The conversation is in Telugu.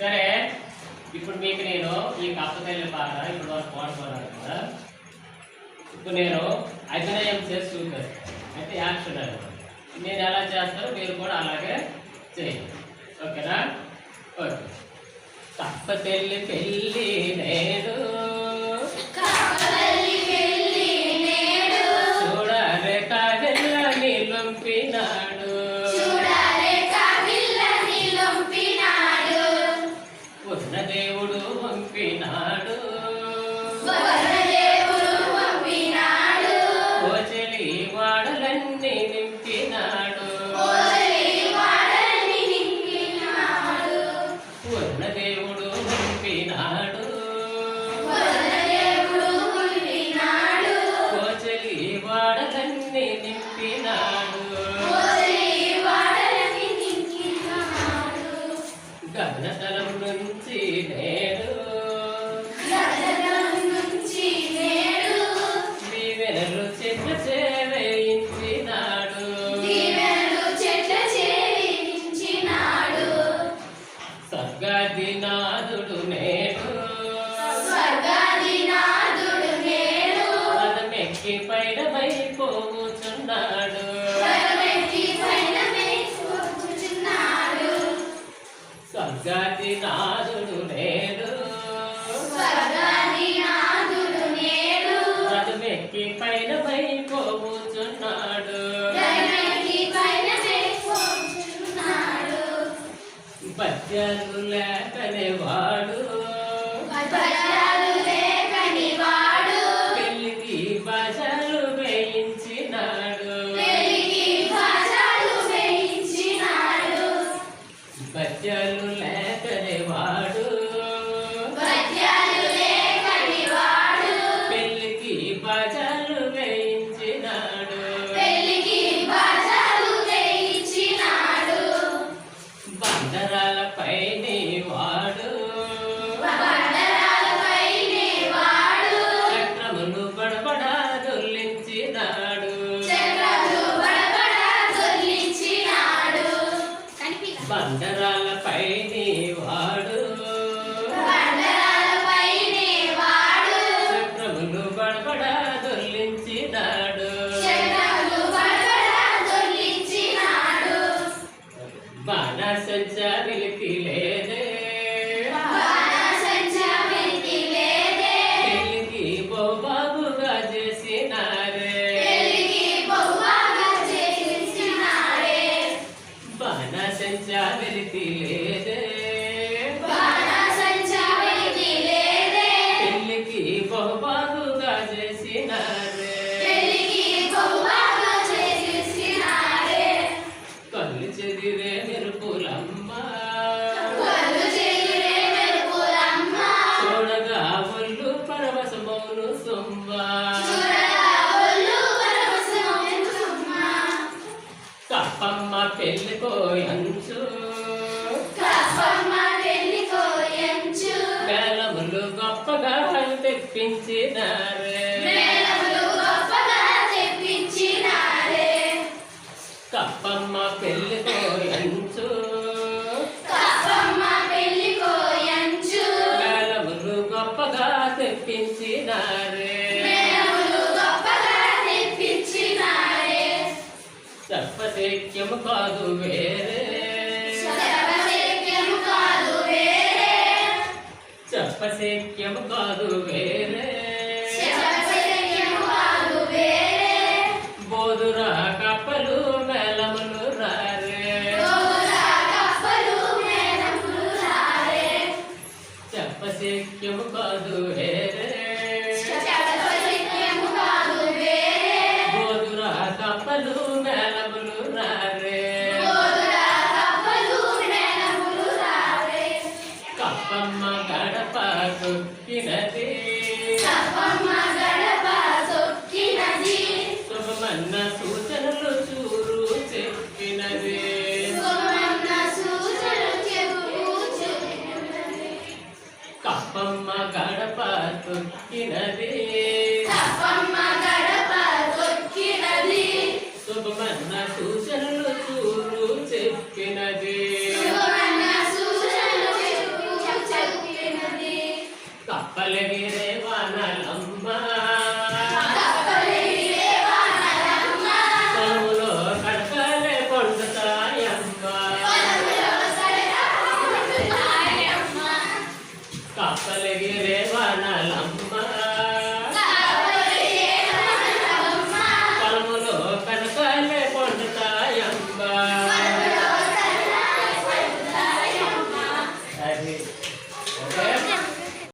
సరే ఇప్పుడు మీకు నేను ఈ కప్పతల్లి పాట ఇప్పుడు వరకు పాడుకున్నాను కదా. ఇప్పుడు నేను అభినయం చేసి చూపిస్తాను. అయితే యాక్షన్ అది. నేను ఎలా చేస్తాను మీరు కూడా అలాగే చేయండి. ఓకేనా? ఓకే. కప్పతల్లి పెళ్ళి నేను స్వర్గాదినాథుడు నేడు. రథమెక్కి పైన పోగుచున్నాడు స్వర్గాదినాథుడు నేడు. రథమెక్కి పైన పోగుచున్నాడు పద్యాలు లేకనే menjalankan బాణసంచ వెలికి లేదే. పెళ్ళికి బొబాబుగా చేసినారే. కళ్ళు చెదిరే మెరుపులమ్మ. చూడగా ఒళ్ళు పరవశమౌను సొమ్మ తెప్పించినారే. కప్పమ్మ పెళ్ళికోయంచు మేళములు గొప్పగా తెప్పించినారే. సర్పశక్యము కాదు వేరే. సర్పశక్యము కాదు వేరే. కప్పమ్మ గడప తొక్కినది శుభమన్న సూచనలు పలగిరే వానలమ్మ.